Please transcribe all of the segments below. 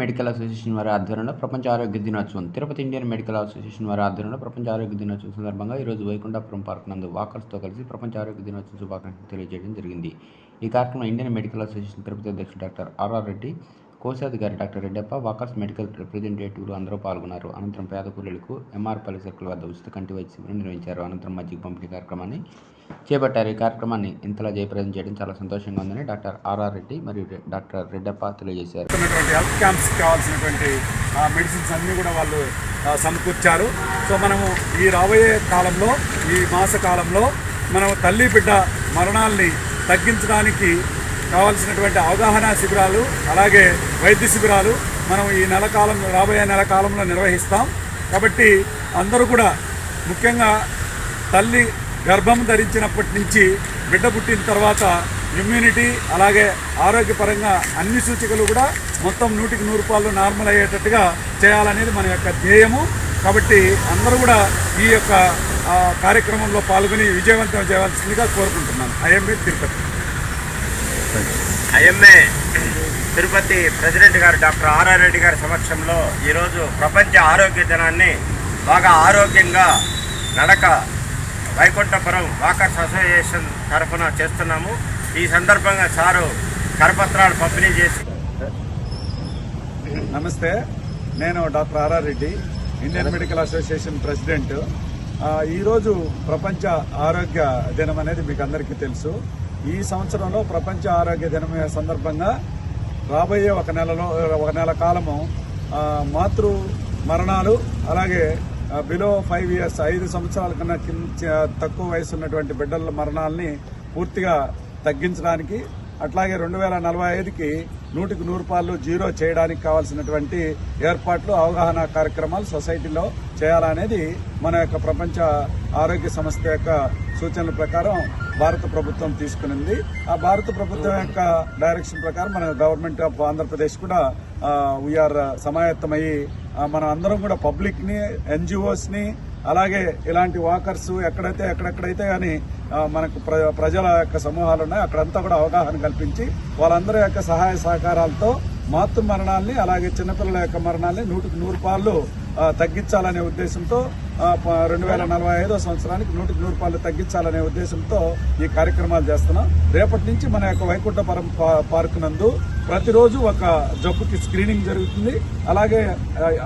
Medical association వారి ఆధ్వర్యంలో ప్రపంచ ఆరోగ్య దినోత్సవం తిరుపతి ఇండియన్ మెడికల్ అసోసియేషన్ వారి ఆధ్వర్యంలో ప్రపంచ ఆరోగ్య దినోత్సవం సందర్భంగా ఈరోజు వైకుంఠపురం పార్క్ నందు వాకర్స్తో కలిసి ప్రపంచ ఆరోగ్య దినోత్సవం శుభాకాంక్షలు తెలియజేయడం జరిగింది. ఈ కార్యక్రమంలో ఇండియన్ మెడికల్ అసోసియేషన్ తిరుపతి అధ్యక్షుడు డాక్టర్ ఆర్ఆర్ రెడ్డి కోశాధికారి డాక్టర్ రెడ్డప్ప వాకర్స్ మెడికల్ రిప్రజెంటేటివ్లు అందరూ పాల్గొన్నారు. అనంతరం పేద కూలీలకు ఎంఆర్పల్లి సర్కిల్ వద్ద ఉచిత కంటి వైద్య శిబిరం నిర్వహించారు. అనంతరం మజ్జిగ పంపిణీ కార్యక్రమాన్ని చేపట్టారు. ఈ కార్యక్రమాన్ని ఇంతలా జయప్రదం చేయడం చాలా సంతోషంగా ఉందని డాక్టర్ ఆర్ఆర్ రెడ్డి మరియు డాక్టర్ రెడ్డప్ప తెలియజేశారు. హెల్త్ క్యాంప్స్ కావాల్సినటువంటి మెడిసిన్స్ అన్నీ కూడా వాళ్ళు సమకూర్చారు. సో మనము ఈ రాబోయే కాలంలో ఈ మాస కాలంలో మనం తల్లి బిడ్డ మరణాల్ని తగ్గించడానికి కావాల్సినటువంటి అవగాహన శిబిరాలు అలాగే వైద్య శిబిరాలు మనం ఈ నెల కాలం రాబోయే నెల కాలంలో నిర్వహిస్తాం. కాబట్టి అందరూ కూడా ముఖ్యంగా తల్లి గర్భం ధరించినప్పటి నుంచి బిడ్డ పుట్టిన తర్వాత ఇమ్యూనిటీ అలాగే ఆరోగ్యపరంగా అన్ని సూచికలు కూడా మొత్తం నూటికి నూరు రూపాయలు నార్మల్ అయ్యేటట్టుగా చేయాలనేది మన యొక్క ధ్యేయము. కాబట్టి అందరూ కూడా ఈ యొక్క కార్యక్రమంలో పాల్గొని విజయవంతం చేయవలసిందిగా కోరుకుంటున్నాను. IMA Tirupati IMA Tirupati president గారు డాక్టర్ ఆర్ఆర్ రెడ్డి గారి సమక్షంలో ఈరోజు ప్రపంచ ఆరోగ్య దినాన్ని బాగా ఆరోగ్యంగా నడక వైకుంఠపురం వాకర్స్ అసోసియేషన్ తరఫున చేస్తున్నాము. ఈ సందర్భంగా సారు కరపత్రాలు పంపిణీ చేసి నమస్తే నేను doctor R R Reddy Indian medical association president. ఈరోజు ప్రపంచ ఆరోగ్య దినం అనేది మీకు అందరికీ తెలుసు. ఈ సంవత్సరంలో ప్రపంచ ఆరోగ్య దినం సందర్భంగా రాబోయే ఒక నెలలో ఒక నెల కాలము మాతృ మరణాలు అలాగే బిలో ఫైవ్ ఇయర్స్ ఐదు సంవత్సరాల కన్నా కింద తక్కువ వయసు ఉన్నటువంటి బిడ్డల మరణాలని పూర్తిగా తగ్గించడానికి అట్లాగే రెండు వేల నలభై ఐదుకి నూటికి నూరు రూపాయలు జీరో చేయడానికి కావాల్సినటువంటి ఏర్పాట్లు అవగాహన కార్యక్రమాలు సొసైటీలో చేయాలనేది మన యొక్క ప్రపంచ ఆరోగ్య సంస్థ యొక్క సూచనల ప్రకారం భారత ప్రభుత్వం తీసుకునింది. ఆ భారత ప్రభుత్వం యొక్క డైరెక్షన్ ప్రకారం మన గవర్నమెంట్ ఆఫ్ ఆంధ్రప్రదేశ్ కూడా వీఆర్ సమాయత్తమయ్యి మనం అందరం కూడా పబ్లిక్ని ఎన్జిఓస్ని అలాగే ఇలాంటి వాకర్స్ ఎక్కడైతే ఎక్కడెక్కడైతే కానీ మనకు ప్ర- ప్రజల యొక్క సమూహాలు ఉన్నాయో అక్కడంతా కూడా అవగాహన కల్పించి వాళ్ళందరి యొక్క సహాయ సహకారాలతో మాతృ మరణాల్ని అలాగే చిన్నపిల్లల యొక్క మరణాల్ని నూటికి నూరు పాళ్ళు తగ్గించాలనే ఉద్దేశంతో రెండు వేల నలభై ఐదో సంవత్సరానికి నూటికి నూరు పాళ్ళు తగ్గించాలనే ఉద్దేశంతో ఈ కార్యక్రమాలు చేస్తున్నాం. రేపటి నుంచి మన యొక్క వైకుంఠపురం పార్క్ నందు ప్రతిరోజు ఒక జబ్బుకి స్క్రీనింగ్ జరుగుతుంది. అలాగే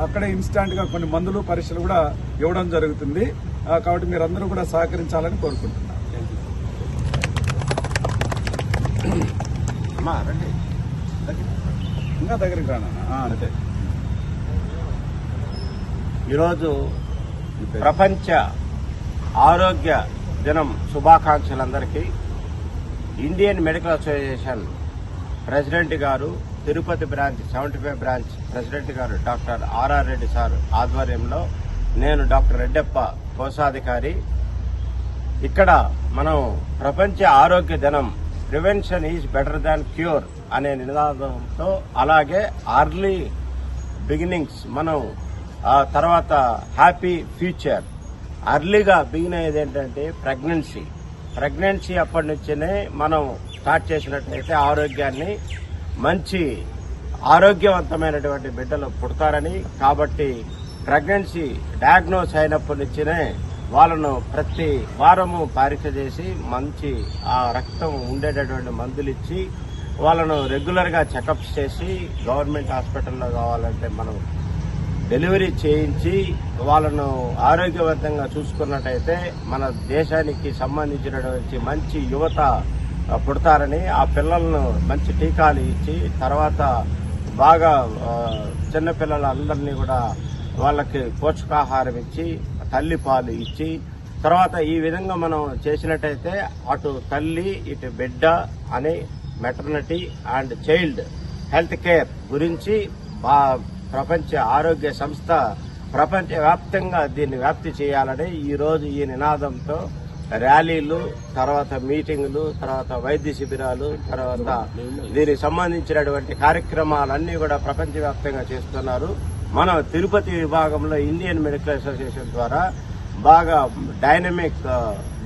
అక్కడే ఇన్స్టాంట్గా కొన్ని మందులు పరీక్షలు కూడా ఇవ్వడం జరుగుతుంది. కాబట్టి మీరందరూ కూడా సహకరించాలని కోరుకుంటున్నాను ఇంకా దగ్గరికి రానా? అంతే. ఈరోజు ప్రపంచ ఆరోగ్య దినం శుభాకాంక్షలందరికీ ఇండియన్ మెడికల్ అసోసియేషన్ ప్రెసిడెంట్ గారు Tirupati branch seventy five branch president గారు doctor R R Reddy sir ఆధ్వర్యంలో నేను డాక్టర్ రెడ్డప్ప కోశాధికారి. ఇక్కడ మనం ప్రపంచ ఆరోగ్య దినం prevention is better than cure అనే నినాదంతో అలాగే అర్లీ బిగినింగ్స్ మనం ఆ తర్వాత హ్యాపీ ఫ్యూచర్. అర్లీగా బిగిన్ అయ్యేది ఏంటంటే ప్రెగ్నెన్సీ. ప్రెగ్నెన్సీ అప్పటి నుంచినే మనం స్టార్ట్ చేసినట్లయితే ఆరోగ్యాన్ని మంచి ఆరోగ్యవంతమైనటువంటి బిడ్డలు పుడతారని. కాబట్టి ప్రెగ్నెన్సీ డయాగ్నోస్ అయినప్పటి నుంచినే వాళ్ళను ప్రతి వారము పరీక్ష చేసి మంచి ఆ రక్తం ఉండేటటువంటి మందులు ఇచ్చి వాళ్ళను రెగ్యులర్గా చెకప్స్ చేసి గవర్నమెంట్ హాస్పిటల్లో కావాలంటే మనం డెలివరీ చేయించి వాళ్ళను ఆరోగ్యవంతంగా చూసుకున్నట్టయితే మన దేశానికి సంబంధించినటువంటి మంచి యువత పుడతారని ఆ పిల్లలను మంచి టీకాలు ఇచ్చి తర్వాత బాగా ఆ, చిన్న కూడా వాళ్ళకి పోషకాహారం ఇచ్చి తల్లి పాలు ఇచ్చి తర్వాత ఈ విధంగా మనం చేసినట్టయితే అటు తల్లి ఇటు బిడ్డ అని maternity and child health care గురించి బా- ప్రపంచ ఆరోగ్య సంస్థ ప్రపంచ వ్యాప్తంగా దీన్ని వ్యాప్తి చేయాలని ఈరోజు ఈ నినాదంతో ర్యాలీలు తర్వాత మీటింగులు తర్వాత వైద్య శిబిరాలు తర్వాత దీనికి సంబంధించినటువంటి కార్యక్రమాలన్నీ కూడా ప్రపంచవ్యాప్తంగా చేస్తున్నారు. మన తిరుపతి విభాగంలో ఇండియన్ మెడికల్ అసోసియేషన్ ద్వారా బాగా dynamic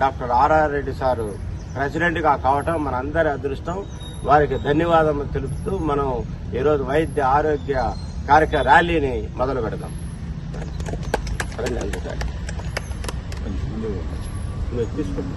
doctor R R Reddy sir ప్రెసిడెంట్గా కావటం మన అందరి అదృష్టం. వారికి ధన్యవాదాలు తెలుపుతూ మనం ఈరోజు వైద్య ఆరోగ్య కార్యక్రమ ర్యాలీని మొదలు పెడదాం. తీసుకోండి